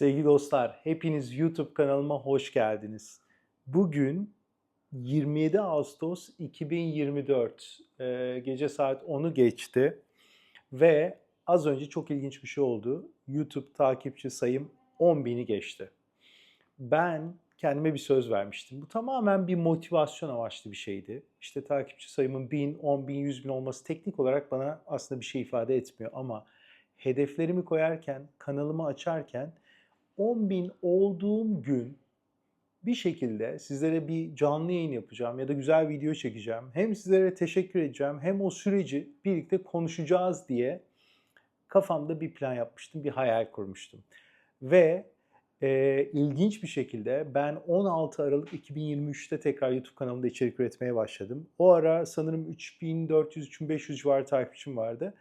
Sevgili dostlar, hepiniz YouTube kanalıma hoş geldiniz. Bugün 27 Ağustos 2024, Ee, gece saat 10'u geçti ve az önce çok ilginç bir şey oldu. YouTube takipçi sayım 10.000'i geçti. Ben kendime bir söz vermiştim. Bu tamamen bir motivasyon amaçlı bir şeydi. İşte takipçi sayımın 1000, 10.000, 100.000 olması teknik olarak bana aslında bir şey ifade etmiyor ama hedeflerimi koyarken, kanalımı açarken 10.000 olduğum gün bir şekilde sizlere bir canlı yayın yapacağım ya da güzel video çekeceğim. Hem sizlere teşekkür edeceğim hem o süreci birlikte konuşacağız diye kafamda bir plan yapmıştım, bir hayal kurmuştum. Ve e, ilginç bir şekilde ben 16 Aralık 2023'te tekrar YouTube kanalımda içerik üretmeye başladım. O ara sanırım 3400-3500 civarı takipçim vardı.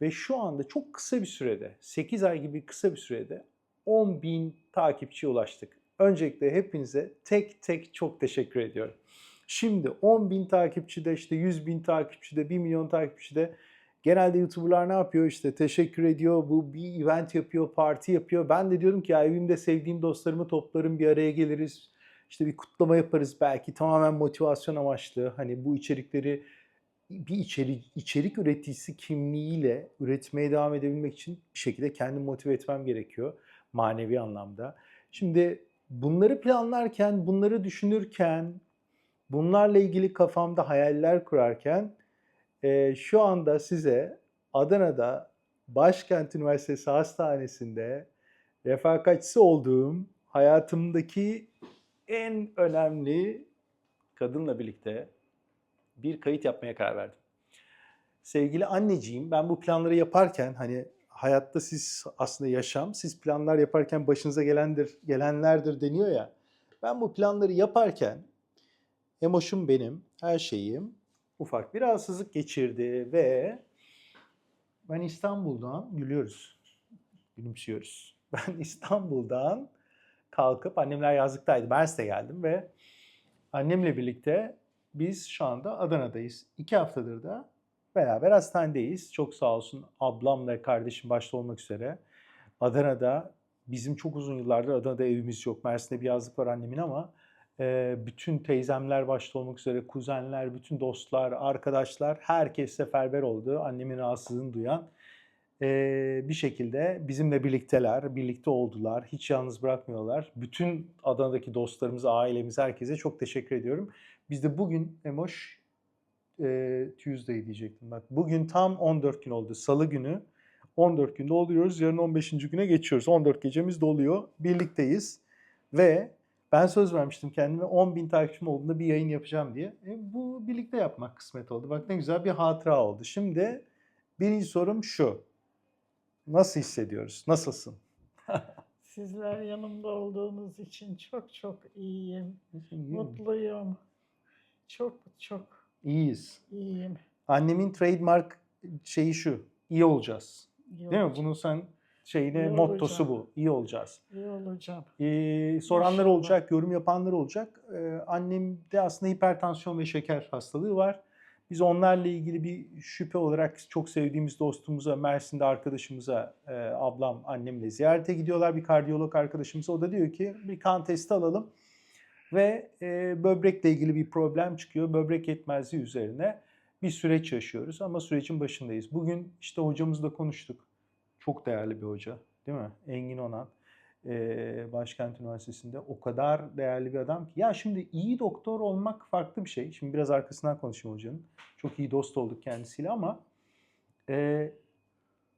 Ve şu anda çok kısa bir sürede, 8 ay gibi kısa bir sürede 10.000 takipçiye ulaştık. Öncelikle hepinize tek tek çok teşekkür ediyorum. Şimdi 10.000 takipçide, işte 100.000 takipçide, 1 milyon takipçide genelde YouTuber'lar ne yapıyor? İşte teşekkür ediyor, bu bir event yapıyor, parti yapıyor. Ben de diyorum ki ya evimde sevdiğim dostlarımı toplarım, bir araya geliriz. İşte bir kutlama yaparız belki tamamen motivasyon amaçlı. Hani bu içerikleri bir içerik, içerik üreticisi kimliğiyle üretmeye devam edebilmek için bir şekilde kendimi motive etmem gerekiyor manevi anlamda. Şimdi bunları planlarken, bunları düşünürken, bunlarla ilgili kafamda hayaller kurarken e, şu anda size Adana'da Başkent Üniversitesi Hastanesi'nde refakatçisi olduğum hayatımdaki en önemli kadınla birlikte bir kayıt yapmaya karar verdim. Sevgili anneciğim ben bu planları yaparken hani hayatta siz aslında yaşam, siz planlar yaparken başınıza gelendir, gelenlerdir deniyor ya. Ben bu planları yaparken emoşum benim, her şeyim ufak bir rahatsızlık geçirdi ve ben İstanbul'dan gülüyoruz, gülümsüyoruz. Ben İstanbul'dan kalkıp annemler yazlıktaydı. Mersin'e geldim ve annemle birlikte biz şu anda Adana'dayız. İki haftadır da beraber hastanedeyiz. Çok sağ olsun ablam ve kardeşim başta olmak üzere. Adana'da bizim çok uzun yıllardır Adana'da evimiz yok. Mersin'de bir yazlık var annemin ama e, bütün teyzemler başta olmak üzere kuzenler, bütün dostlar, arkadaşlar herkes seferber oldu. Annemin rahatsızlığını duyan e, bir şekilde bizimle birlikteler, birlikte oldular. Hiç yalnız bırakmıyorlar. Bütün Adana'daki dostlarımıza, ailemize, herkese çok teşekkür ediyorum. Biz de bugün Emoş e, Tuesday diyecektim. Bak bugün tam 14 gün oldu. Salı günü 14 günde oluyoruz. Yarın 15. güne geçiyoruz. 14 gecemiz doluyor. Birlikteyiz. Ve ben söz vermiştim kendime 10 bin takipçim olduğunda bir yayın yapacağım diye. E, bu birlikte yapmak kısmet oldu. Bak ne güzel bir hatıra oldu. Şimdi birinci sorum şu. Nasıl hissediyoruz? Nasılsın? Sizler yanımda olduğunuz için çok çok iyiyim. Mutluyum. Çok çok İyiyiz. iyiyim. Annemin trademark şeyi şu. İyi olacağız. İyi Değil mi? Bunun sen şeyine İyi mottosu olacağım. bu. İyi olacağız. İyi olacağım. Ee, soranlar olacak, yorum yapanlar olacak. Ee, annemde aslında hipertansiyon ve şeker hastalığı var. Biz onlarla ilgili bir şüphe olarak çok sevdiğimiz dostumuza, Mersin'de arkadaşımıza, e, ablam, annemle ziyarete gidiyorlar. Bir kardiyolog arkadaşımız. O da diyor ki bir kan testi alalım. Ve e, böbrekle ilgili bir problem çıkıyor. Böbrek yetmezliği üzerine bir süreç yaşıyoruz ama sürecin başındayız. Bugün işte hocamızla konuştuk. Çok değerli bir hoca değil mi? Engin Onan. e, Başkent Üniversitesi'nde o kadar değerli bir adam ki. Ya şimdi iyi doktor olmak farklı bir şey. Şimdi biraz arkasından konuşayım hocanın. Çok iyi dost olduk kendisiyle ama e,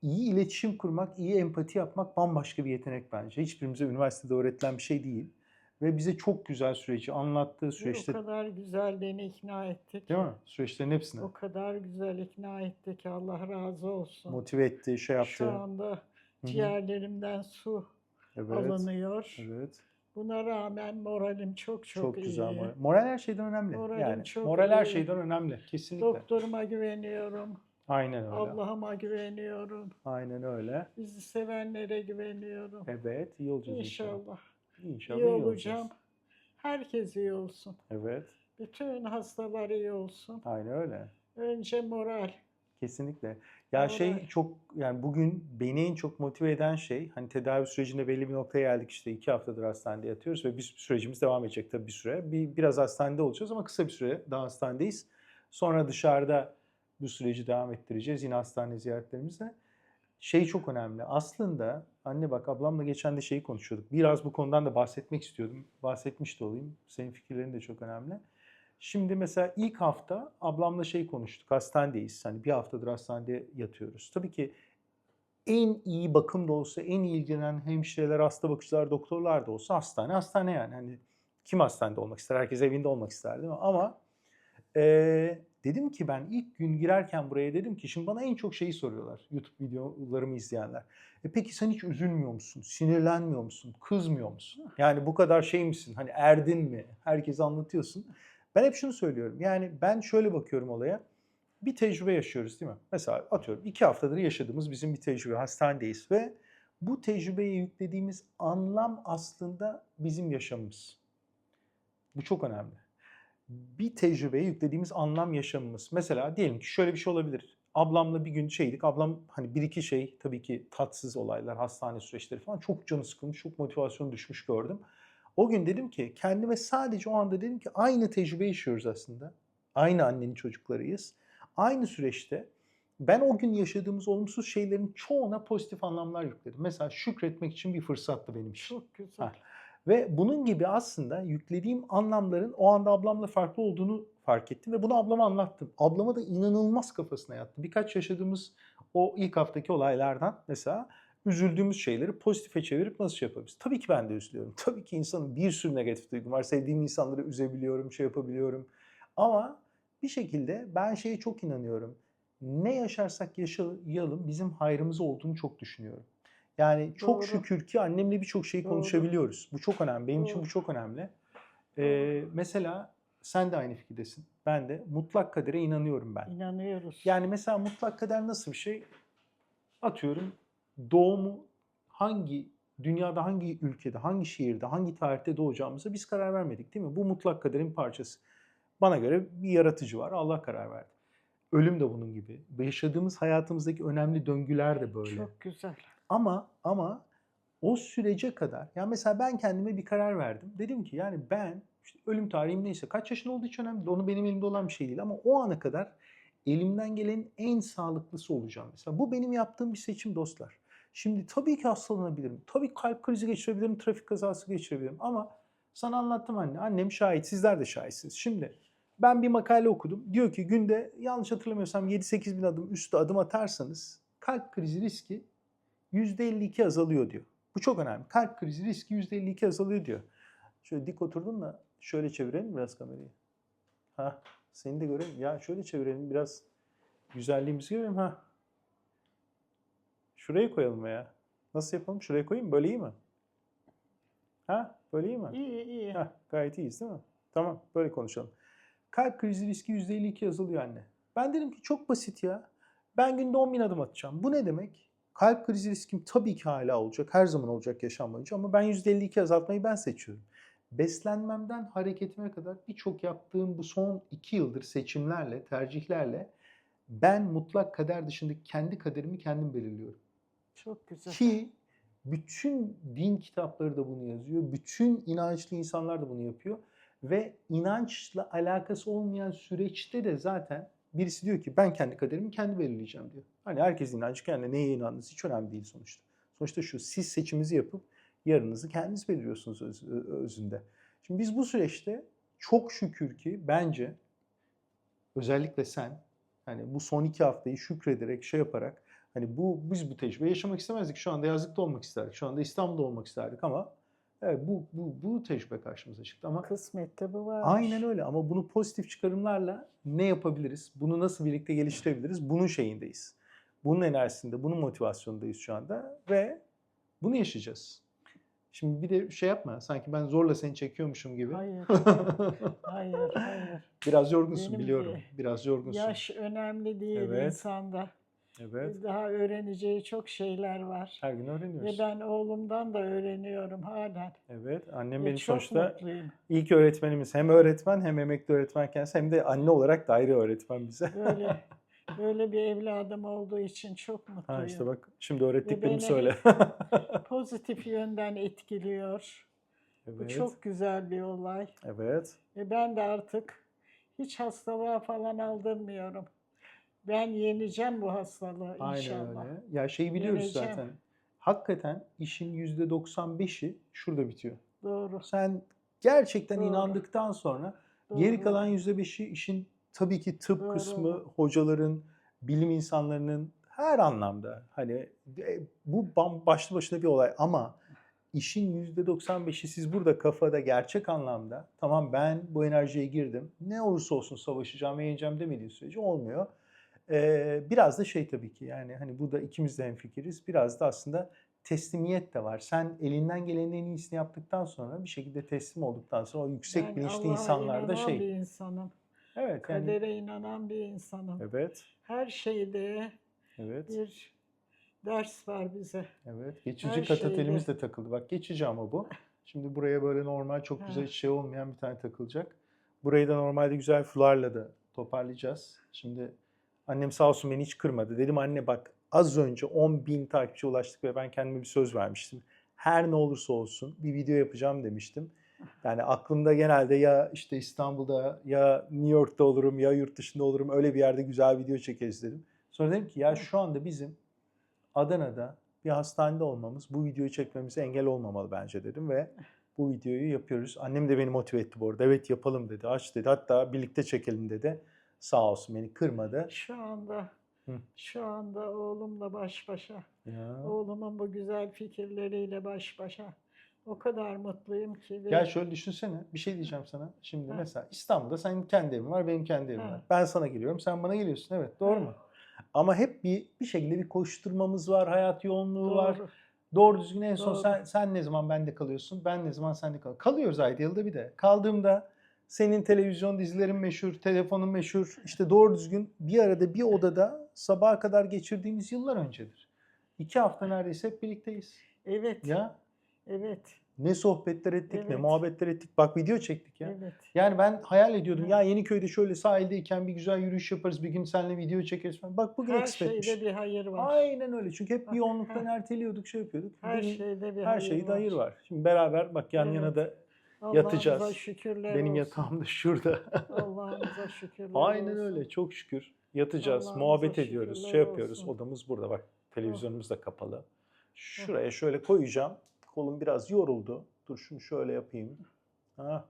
iyi iletişim kurmak, iyi empati yapmak bambaşka bir yetenek bence. Hiçbirimize üniversitede öğretilen bir şey değil. Ve bize çok güzel süreci anlattığı süreçte o kadar güzel beni ikna etti ki. değil mi? Süreçlerin hepsine O kadar güzel ikna etti ki Allah razı olsun. motive etti, şey yaptı. Şu anda ciğerlerimden su Evet. alınıyor. Evet. Buna rağmen moralim çok çok, Çok, iyi. güzel moral. Moral her şeyden önemli. Moralim yani çok moral her iyi. şeyden önemli. Kesinlikle. Doktoruma güveniyorum. Aynen öyle. Allah'ıma güveniyorum. Aynen öyle. Bizi sevenlere güveniyorum. Evet, iyi olacağız inşallah. İnşallah. İnşallah iyi olacağım. Herkes iyi olsun. Evet. Bütün hastalar iyi olsun. Aynen öyle. Önce moral. Kesinlikle. Ya şey Doğru. çok yani bugün beni en çok motive eden şey hani tedavi sürecinde belli bir noktaya geldik işte iki haftadır hastanede yatıyoruz ve biz sürecimiz devam edecek tabii bir süre. Bir, biraz hastanede olacağız ama kısa bir süre daha hastanedeyiz. Sonra dışarıda bu süreci devam ettireceğiz yine hastane ziyaretlerimizle. Şey çok önemli. Aslında anne bak ablamla geçen de şeyi konuşuyorduk. Biraz bu konudan da bahsetmek istiyordum. Bahsetmiş de olayım. Senin fikirlerin de çok önemli. Şimdi mesela ilk hafta ablamla şey konuştuk. Hastanedeyiz. Hani bir haftadır hastanede yatıyoruz. Tabii ki en iyi bakım da olsa, en ilgilenen hemşireler, hasta bakıcılar, doktorlar da olsa hastane hastane yani. Hani kim hastanede olmak ister? Herkes evinde olmak ister değil mi? Ama eee, dedim ki ben ilk gün girerken buraya dedim ki şimdi bana en çok şeyi soruyorlar YouTube videolarımı izleyenler. E peki sen hiç üzülmüyor musun? Sinirlenmiyor musun? Kızmıyor musun? Yani bu kadar şey misin? Hani erdin mi? Herkese anlatıyorsun. Ben hep şunu söylüyorum. Yani ben şöyle bakıyorum olaya. Bir tecrübe yaşıyoruz değil mi? Mesela atıyorum iki haftadır yaşadığımız bizim bir tecrübe. Hastanedeyiz ve bu tecrübeye yüklediğimiz anlam aslında bizim yaşamımız. Bu çok önemli. Bir tecrübeye yüklediğimiz anlam yaşamımız. Mesela diyelim ki şöyle bir şey olabilir. Ablamla bir gün şeydik. Ablam hani bir iki şey tabii ki tatsız olaylar, hastane süreçleri falan çok canı sıkılmış, çok motivasyonu düşmüş gördüm. O gün dedim ki kendime sadece o anda dedim ki aynı tecrübe yaşıyoruz aslında. Aynı annenin çocuklarıyız. Aynı süreçte ben o gün yaşadığımız olumsuz şeylerin çoğuna pozitif anlamlar yükledim. Mesela şükretmek için bir fırsattı benim için. Çok güzel. Ha. Ve bunun gibi aslında yüklediğim anlamların o anda ablamla farklı olduğunu fark ettim ve bunu ablama anlattım. Ablama da inanılmaz kafasına yattı. Birkaç yaşadığımız o ilk haftaki olaylardan mesela üzüldüğümüz şeyleri pozitife çevirip nasıl şey yapabiliriz? Tabii ki ben de üzülüyorum. Tabii ki insanın bir sürü negatif duygum var. Sevdiğim insanları üzebiliyorum, şey yapabiliyorum. Ama bir şekilde ben şeye çok inanıyorum. Ne yaşarsak yaşayalım bizim hayrımıza olduğunu çok düşünüyorum. Yani çok Doğru. şükür ki annemle birçok şeyi Doğru. konuşabiliyoruz. Bu çok önemli. Benim için Doğru. bu çok önemli. Ee, mesela sen de aynı fikirdesin. Ben de mutlak kadere inanıyorum ben. İnanıyoruz. Yani mesela mutlak kader nasıl bir şey? Atıyorum doğumu hangi dünyada hangi ülkede, hangi şehirde, hangi tarihte doğacağımıza biz karar vermedik değil mi? Bu mutlak kaderin parçası. Bana göre bir yaratıcı var, Allah karar verdi. Ölüm de bunun gibi. Yaşadığımız hayatımızdaki önemli döngüler de böyle. Çok güzel. Ama ama o sürece kadar yani mesela ben kendime bir karar verdim. Dedim ki yani ben işte ölüm tarihim neyse kaç yaşında olduğu hiç önemli. Onu benim elimde olan bir şey değil ama o ana kadar elimden gelenin en sağlıklısı olacağım mesela. Bu benim yaptığım bir seçim dostlar. Şimdi tabii ki hastalanabilirim. Tabii kalp krizi geçirebilirim, trafik kazası geçirebilirim ama sana anlattım anne. Annem şahit, sizler de şahitsiniz. Şimdi ben bir makale okudum. Diyor ki günde yanlış hatırlamıyorsam 7-8 bin adım üstü adım atarsanız kalp krizi riski %52 azalıyor diyor. Bu çok önemli. Kalp krizi riski %52 azalıyor diyor. Şöyle dik oturdun da şöyle çevirelim biraz kamerayı. Ha, seni de görelim. Ya şöyle çevirelim biraz güzelliğimizi görelim ha. Şuraya koyalım veya. Nasıl yapalım? Şuraya koyayım? Böyle iyi mi? Ha? Böyle iyi mi? İyi iyi. Heh, gayet iyiyiz değil mi? Tamam böyle konuşalım. Kalp krizi riski %52 azalıyor anne. Ben dedim ki çok basit ya. Ben günde 10 bin adım atacağım. Bu ne demek? Kalp krizi riskim tabii ki hala olacak. Her zaman olacak yaşam boyunca ama ben %52 azaltmayı ben seçiyorum. Beslenmemden hareketime kadar birçok yaptığım bu son 2 yıldır seçimlerle, tercihlerle ben mutlak kader dışındaki kendi kaderimi kendim belirliyorum. Çok güzel. Ki bütün din kitapları da bunu yazıyor. Bütün inançlı insanlar da bunu yapıyor. Ve inançla alakası olmayan süreçte de zaten birisi diyor ki ben kendi kaderimi kendi belirleyeceğim diyor. Hani herkes inancı kendi neye inandığınız hiç önemli değil sonuçta. Sonuçta şu siz seçiminizi yapıp yarınınızı kendiniz belirliyorsunuz öz- özünde. Şimdi biz bu süreçte çok şükür ki bence özellikle sen hani bu son iki haftayı şükrederek şey yaparak Hani bu biz bu tecrübeyi yaşamak istemezdik. Şu anda yazlıkta olmak isterdik. Şu anda İstanbul'da olmak isterdik ama evet, bu, bu, bu tecrübe karşımıza çıktı. Ama Kısmette bu var. aynen öyle ama bunu pozitif çıkarımlarla ne yapabiliriz? Bunu nasıl birlikte geliştirebiliriz? Bunun şeyindeyiz. Bunun enerjisinde, bunun motivasyonundayız şu anda ve bunu yaşayacağız. Şimdi bir de şey yapma sanki ben zorla seni çekiyormuşum gibi. Hayır. Hayır, hayır. Biraz yorgunsun Benim biliyorum. de Biraz yorgunsun. Yaş önemli değil Evet. insanda. Evet. Daha öğreneceği çok şeyler var. Her gün Ve öğreniyoruz. ben oğlumdan da öğreniyorum halen. Evet. Annem Ve benim çok sonuçta mutluyum. İlk öğretmenimiz hem öğretmen hem emekli öğretmen kendisi hem de anne olarak da ayrı öğretmen bize. Böyle Böyle bir evladım olduğu için çok mutluyum. Ha işte bak şimdi öğrettiklerimi söyle. Pozitif yönden etkiliyor. Bu evet. çok güzel bir olay. Evet. Ve ben de artık hiç hastalığa falan aldırmıyorum. Ben yeneceğim bu hastalığı Aynen inşallah. öyle. Ya şeyi biliyoruz Yeneceğim. zaten. Hakikaten işin %95'i şurada bitiyor. Doğru. Sen gerçekten Doğru. inandıktan sonra doğru. geri kalan %5'i işin tabii ki tıp Doğru. kısmı, hocaların, bilim insanlarının her anlamda hani e, bu başlı başına bir olay ama işin %95'i siz burada kafada gerçek anlamda tamam ben bu enerjiye girdim ne olursa olsun savaşacağım yeneceğim demediği sürece olmuyor. Ee, biraz da şey tabii ki yani hani bu da ikimiz de hemfikiriz biraz da aslında teslimiyet de var. Sen elinden gelenin en iyisini yaptıktan sonra bir şekilde teslim olduktan sonra o yüksek Ben bilinçli insanlarda şey. bir insanım. Evet yani. Kadere inanan bir insanım. Evet. Her şeyde Evet. bir ders var bize. Evet. Geçici Her katatelimiz şeyde. de takıldı. Bak geçici ama bu. Şimdi buraya böyle normal çok güzel hiç şey olmayan bir tane takılacak. Burayı da normalde güzel fularla da toparlayacağız. Şimdi annem sağ olsun beni hiç kırmadı. Dedim anne bak az önce 10 bin takipçi ulaştık ve ben kendime bir söz vermiştim. Her ne olursa olsun bir video yapacağım demiştim. Yani aklımda genelde ya işte İstanbul'da ya New York'ta olurum ya yurt dışında olurum öyle bir yerde güzel video çekeriz dedim. Sonra dedim ki ya şu anda bizim Adana'da bir hastanede olmamız bu videoyu çekmemize engel olmamalı bence dedim ve bu videoyu yapıyoruz. Annem de beni motive etti bu arada. Evet yapalım dedi, aç dedi. Hatta birlikte çekelim dedi. Sağ olsun beni kırmadı. Şu anda Hı. şu anda oğlumla baş başa. Ya. Oğlumun bu güzel fikirleriyle baş başa. O kadar mutluyum ki. ve- Ya şöyle düşünsene, bir şey diyeceğim sana. Şimdi Ha. mesela İstanbul'da senin kendi evin var, benim kendi evim Ha. var. Ben sana geliyorum, sen bana geliyorsun. Evet, doğru Ha. mu? Ama hep bir bir şekilde bir koşturmamız var, hayat yoğunluğu var. Doğru. Doğru düzgün en son Doğru. sen, sen ne zaman bende kalıyorsun, ben ne zaman sende kalıyorum. Kalıyoruz ayda yılda bir de. Kaldığımda senin televizyon dizilerin meşhur, telefonun meşhur. İşte doğru düzgün bir arada bir odada sabaha kadar geçirdiğimiz yıllar öncedir. İki hafta neredeyse hep birlikteyiz. Evet. Ya Evet. ne sohbetler ettik, ne Evet. muhabbetler ettik. Bak video çektik ya. Evet. Yani ben hayal ediyordum Hı. ya Yeniköy'de şöyle sahildeyken bir güzel yürüyüş yaparız, bir gün seninle video çekeriz falan. Bak bugün Her şeyde bir hayır var. Aynen öyle. Çünkü hep bir yoğunluktan erteliyorduk, şey yapıyorduk. Her Bugün şeyde bir her hayır şeyde var. hayır var. Şimdi beraber bak yan yana Evet. da Allah'ımıza yatacağız. şükürler benim olsun. yatağım da şurada. Allah'ımıza şükürler Aynen olsun. öyle. Çok şükür. Yatacağız, Allah'ımıza muhabbet ediyoruz, şükürler şey yapıyoruz. olsun. Oh. Odamız burada bak. Televizyonumuz da kapalı. Şuraya şöyle koyacağım. Kolum biraz yoruldu. Dur şunu şöyle yapayım. Ha.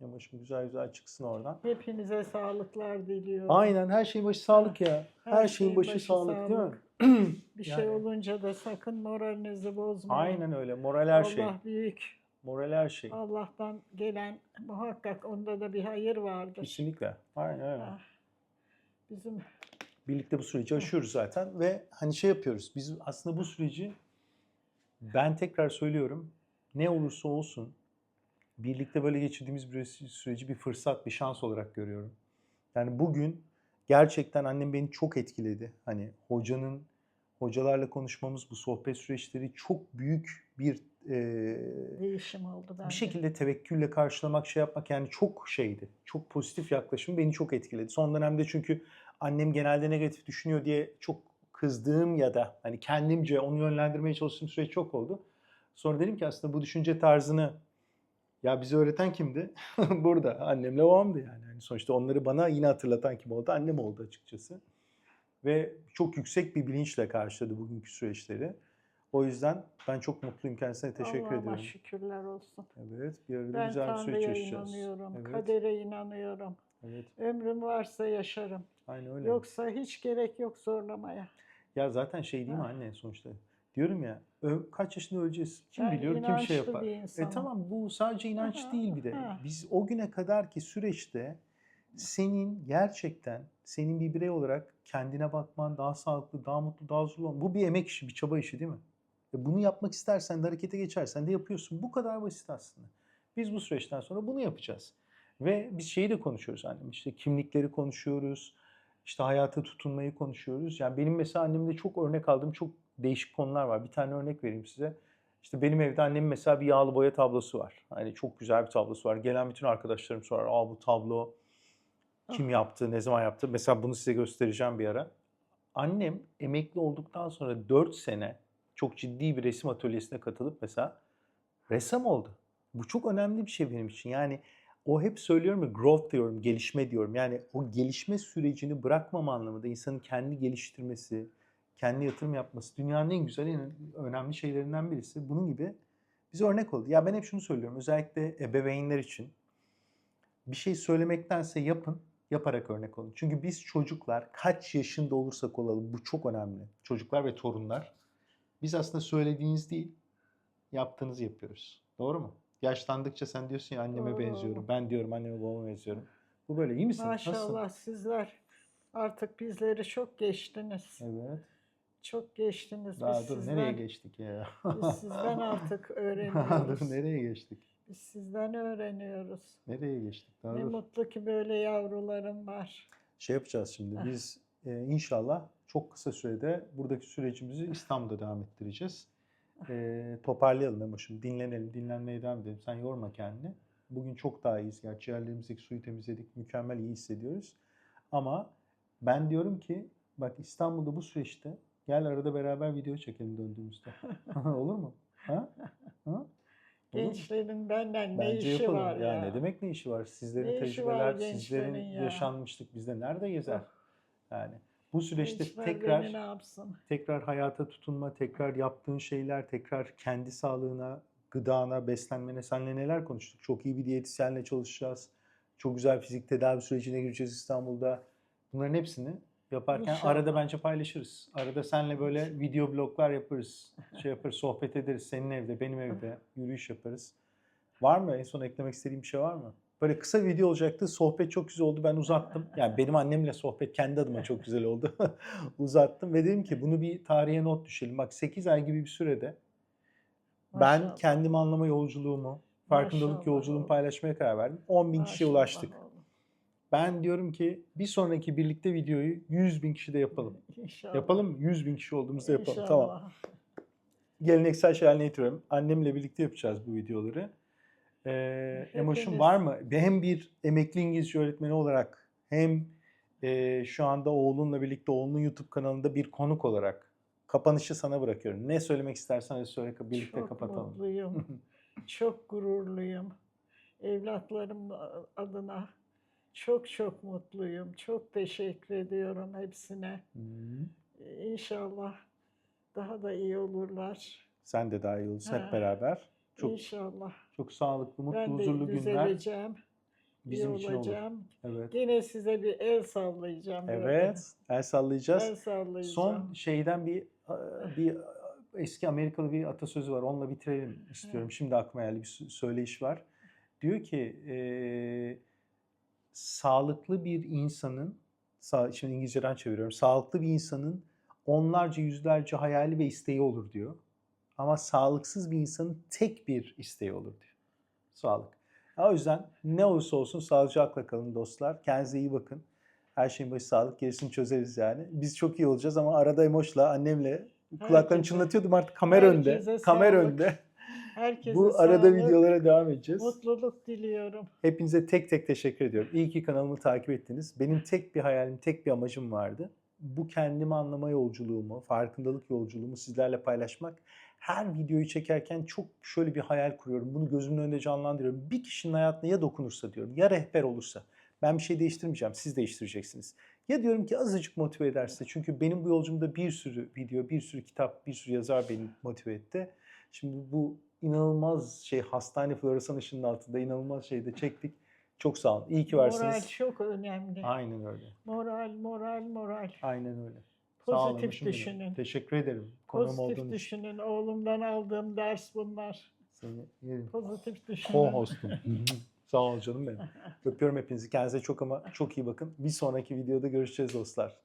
Yamaçım güzel güzel çıksın oradan. Hepinize sağlıklar diliyorum. Aynen her şeyin başı sağlık ya. Her, şeyin başı, sağlık, değil mi? Bir Yani. şey olunca da sakın moralinizi bozmayın. Aynen öyle. Moral her şey. Allah büyük. Moral her şey. Allah'tan gelen muhakkak onda da bir hayır vardır. Kesinlikle. Aynen öyle. Ah, Bizim Birlikte bu süreci aşıyoruz zaten ve hani şey yapıyoruz. Biz aslında bu süreci ben tekrar söylüyorum. Ne olursa olsun birlikte böyle geçirdiğimiz bir süreci bir fırsat, bir şans olarak görüyorum. Yani bugün gerçekten annem beni çok etkiledi. Hani hocanın hocalarla konuşmamız, bu sohbet süreçleri çok büyük bir e, değişim oldu bende. bir şekilde tevekkülle karşılamak, şey yapmak yani çok şeydi. Çok pozitif yaklaşım beni çok etkiledi. Son dönemde çünkü annem genelde negatif düşünüyor diye çok kızdığım ya da hani kendimce onu yönlendirmeye çalıştığım süreç çok oldu. Sonra dedim ki aslında bu düşünce tarzını ya bize öğreten kimdi? Burada annemle babamdı yani. yani. Sonuçta onları bana yine hatırlatan kim oldu? Annem oldu açıkçası. Ve çok yüksek bir bilinçle karşıladı bugünkü süreçleri. O yüzden ben çok mutluyum kendisine teşekkür Allah'ıma ediyorum. şükürler olsun. Evet, bir arada Ben güzel bir süreç yaşayacağız. inanıyorum. Evet, Kadere inanıyorum. evet, Ömrüm varsa yaşarım. aynen öyle. Yoksa hiç gerek yok zorlamaya. Ya zaten şey değil mi Ah. anne sonuçta? Diyorum ya, kaç yaşında öleceğiz? Kim Ben biliyor, kim şey yapar? E tamam bu sadece inanç değil bir de. Biz o güne kadar ki süreçte senin gerçekten senin bir birey olarak kendine bakman, daha sağlıklı, daha mutlu, daha huzurlu olman. Bu bir emek işi, bir çaba işi değil mi? E bunu yapmak istersen de harekete geçersen de yapıyorsun. Bu kadar basit aslında. Biz bu süreçten sonra bunu yapacağız. Ve biz şeyi de konuşuyoruz annem. İşte kimlikleri konuşuyoruz. İşte hayata tutunmayı konuşuyoruz. Yani benim mesela annemde çok örnek aldığım çok değişik konular var. Bir tane örnek vereyim size. İşte benim evde annemin mesela bir yağlı boya tablosu var. Hani çok güzel bir tablosu var. Gelen bütün arkadaşlarım sorar. Aa bu tablo Kim yaptı, ne zaman yaptı? Mesela bunu size göstereceğim bir ara. Annem emekli olduktan sonra 4 sene çok ciddi bir resim atölyesine katılıp mesela ressam oldu. Bu çok önemli bir şey benim için. Yani o hep söylüyorum ya growth diyorum, gelişme diyorum. Yani o gelişme sürecini bırakmama anlamında insanın kendi geliştirmesi, kendi yatırım yapması dünyanın en güzel, en önemli şeylerinden birisi. Bunun gibi bize örnek oldu. Ya ben hep şunu söylüyorum özellikle ebeveynler için. Bir şey söylemektense yapın, yaparak örnek olun. Çünkü biz çocuklar kaç yaşında olursak olalım bu çok önemli. Çocuklar ve torunlar. Biz aslında söylediğiniz değil, yaptığınızı yapıyoruz. Doğru mu? Yaşlandıkça sen diyorsun ya anneme Doğru. benziyorum. Ben diyorum anneme babama benziyorum. Bu böyle iyi misin? Nasılsın? Maşallah sizler artık bizleri çok geçtiniz. Evet. Çok geçtiniz. Daha biz dur sizden, nereye geçtik ya? Biz sizden artık dur öğreniyoruz. nereye geçtik? Biz sizden öğreniyoruz. Nereye geçtik? Daha Ne dur. mutlu ki böyle yavrularım var. Şey yapacağız şimdi. Heh. Biz e, inşallah çok kısa sürede buradaki sürecimizi İstanbul'da devam ettireceğiz. E, toparlayalım Emoş'um. Dinlenelim. Dinlenmeye devam edelim. Sen yorma kendini. Bugün çok daha iyiyiz. Gerçi ciğerlerimizdeki suyu temizledik. Mükemmel iyi hissediyoruz. Ama ben diyorum ki bak İstanbul'da bu süreçte gel arada beraber video çekelim döndüğümüzde. Olur mu? Ha? Ha? Gençlerin benden ne Bence işi yapalım. var ya. ya? ne demek ne işi var? Sizlerin Ne var tecrübeler, gençlerin sizlerin ya? yaşanmışlık bizde nerede gezer? Yani bu süreçte Gençler tekrar ne yapsın? tekrar hayata tutunma, tekrar yaptığın şeyler, tekrar kendi sağlığına, gıdana, beslenmene senle neler konuştuk? Çok iyi bir diyetisyenle çalışacağız. Çok güzel fizik tedavi sürecine gireceğiz İstanbul'da. Bunların hepsini yaparken İnşallah. arada bence paylaşırız. Arada senle böyle video bloglar yaparız. Şey yaparız, sohbet ederiz. Senin evde, benim evde yürüyüş yaparız. Var mı? En son eklemek istediğim bir şey var mı? Böyle kısa video olacaktı. Sohbet çok güzel oldu. Ben uzattım. Yani benim annemle sohbet kendi adıma çok güzel oldu. uzattım ve dedim ki bunu bir tarihe not düşelim. Bak 8 ay gibi bir sürede ben Maşallah. kendimi anlama yolculuğumu, farkındalık Maşallah yolculuğumu paylaşmaya karar verdim. 10 bin kişiye Maşallah ulaştık. oğlum. Ben diyorum ki bir sonraki birlikte videoyu 100 bin kişi de yapalım. İnşallah. Yapalım mı? 100 bin kişi olduğumuzda yapalım. Tamam. İnşallah. Geleneksel şey haline getiriyorum. Annemle birlikte yapacağız bu videoları. Ee, Emoş'um Hepiniz- var mı? Hem bir emekli İngilizce öğretmeni olarak hem e, şu anda oğlunla birlikte oğlunun YouTube kanalında bir konuk olarak kapanışı sana bırakıyorum. Ne söylemek istersen söyle birlikte Çok kapatalım. mutluyum. Çok gururluyum. Evlatlarım adına çok çok mutluyum. Çok teşekkür ediyorum hepsine. Hı. İnşallah daha da iyi olurlar. Sen de dahil olursun hep beraber. Çok İnşallah. çok sağlıklı, mutlu, ben de huzurlu günler düzeleceğim. bizim iyi için olur. olacağım. Evet. Yine size bir el sallayacağım. böyle. Evet. El sallayacağız. El sallayacağım. Son şeyden bir bir eski Amerikalı bir atasözü var. Onunla bitirelim istiyorum. Şimdi aklıma geldi bir sö- söyleyiş var. Diyor ki eee, sağlıklı bir insanın şimdi İngilizceden çeviriyorum. Sağlıklı bir insanın onlarca yüzlerce hayali ve isteği olur diyor. Ama sağlıksız bir insanın tek bir isteği olur diyor. Sağlık. O yüzden ne olursa olsun sağlıcakla kalın dostlar. Kendinize iyi bakın. Her şeyin başı sağlık. Gerisini çözeriz yani. Biz çok iyi olacağız ama arada Emoş'la, annemle kulaklarını çınlatıyordum artık kamera önde. herkese Kamera sağlık, önde. Herkese Bu arada sağlık, videolara devam edeceğiz. mutluluk diliyorum. Hepinize tek tek teşekkür ediyorum. İyi ki kanalımı takip ettiniz. Benim tek bir hayalim, tek bir amacım vardı. Bu kendimi anlama yolculuğumu, farkındalık yolculuğumu sizlerle paylaşmak. Her videoyu çekerken çok şöyle bir hayal kuruyorum. Bunu gözümün önünde canlandırıyorum. Bir kişinin hayatına ya dokunursa diyorum, ya rehber olursa. Ben bir şey değiştirmeyeceğim, siz değiştireceksiniz. Ya diyorum ki azıcık motive ederse. Çünkü benim bu yolculuğumda bir sürü video, bir sürü kitap, bir sürü yazar beni motive etti. Şimdi bu inanılmaz şey hastane floresan ışığının altında inanılmaz şeyde çektik. Çok sağ olun. İyi ki varsınız. Moral çok önemli. Aynen öyle. Moral, moral, moral. Aynen öyle. Olun, Pozitif benim. düşünün. Teşekkür ederim. Olduğun Pozitif için. düşünün. Oğlumdan aldığım ders bunlar. Seni yerim. Pozitif düşünün. Co-hostum. Sağ ol canım benim. Öpüyorum hepinizi. Kendinize çok ama çok iyi bakın. Bir sonraki videoda görüşeceğiz dostlar.